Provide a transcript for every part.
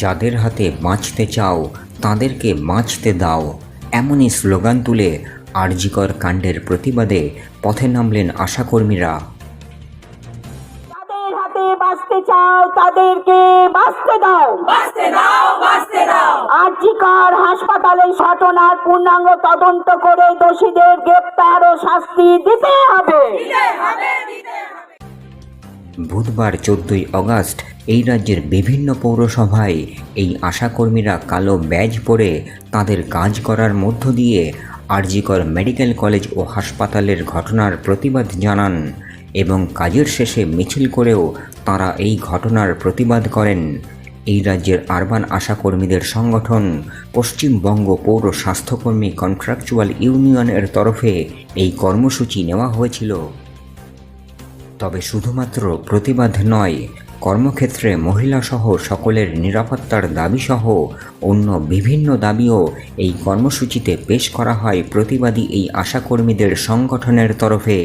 যাদের হাতে বাঁচতে চাও তাদেরকে বাঁচতে দাও। এমনই স্লোগান তুলে আরজিকর কাণ্ডের প্রতিবাদে পথে নামলেন আশাকর্মীরা। যাদের হাতে বাঁচতে চাও তাদেরকে বাঁচতে দাও। বাঁচতে দাও বাঁচতে দাও। আর্জিকর হাসপাতালের ঘটনার পূর্ণাঙ্গ তদন্ত করে দোষীদের গ্রেপ্তার ও শাস্তি দিতে হবে। দিতে হবে দিতে হবে। বুধবার চোদ্দই অগাস্ট এই রাজ্যের বিভিন্ন পৌরসভায় এই আশাকর্মীরা কালো ব্যাজ পরে তাদের কাজ করার মধ্য দিয়ে আরজিকর মেডিকেল কলেজ ও হাসপাতালের ঘটনার প্রতিবাদ জানান এবং কাজের শেষে মিছিল করেও তারা এই ঘটনার প্রতিবাদ করেন। এই রাজ্যের আরবান আশাকর্মীদের সংগঠন পশ্চিমবঙ্গ পৌর স্বাস্থ্যকর্মী কন্ট্রাকচুয়াল ইউনিয়নের তরফে এই কর্মসূচি নেওয়া হয়েছিল। তবে শুধুমাত্র প্রতিবাদ নয়, কর্মক্ষেত্রে মহিলাসহ সকলের নিরাপত্তার দাবিসহ অন্য বিভিন্ন দাবিও এই কর্মসূচিতে পেশ করা হয় প্রতিবাদী এই আশাকর্মীদের সংগঠনের তরফে।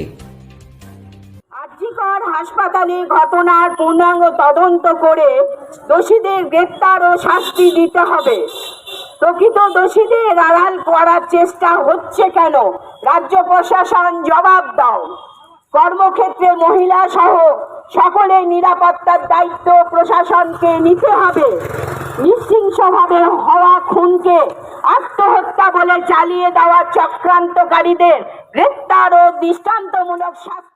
হাসপাতালে ঘটনার পূর্ণাঙ্গ তদন্ত করে দোষীদের গ্রেপ্তার ও শাস্তি দিতে হবে। প্রকৃত দোষীদের আড়াল করার চেষ্টা হচ্ছে কেন? রাজ্য প্রশাসন জবাব দাও। কর্মক্ষেত্রে মহিলা সহ সকলের নিরাপত্তার দায়িত্ব প্রশাসনকে নিতে হবে। নিশ্চিংসভাবে হওয়া খুনকে আত্মহত্যা বলে চালিয়ে দেওয়া চক্রান্তকারীদের গ্রেপ্তার ও দৃষ্টান্তমূলক শাস্তি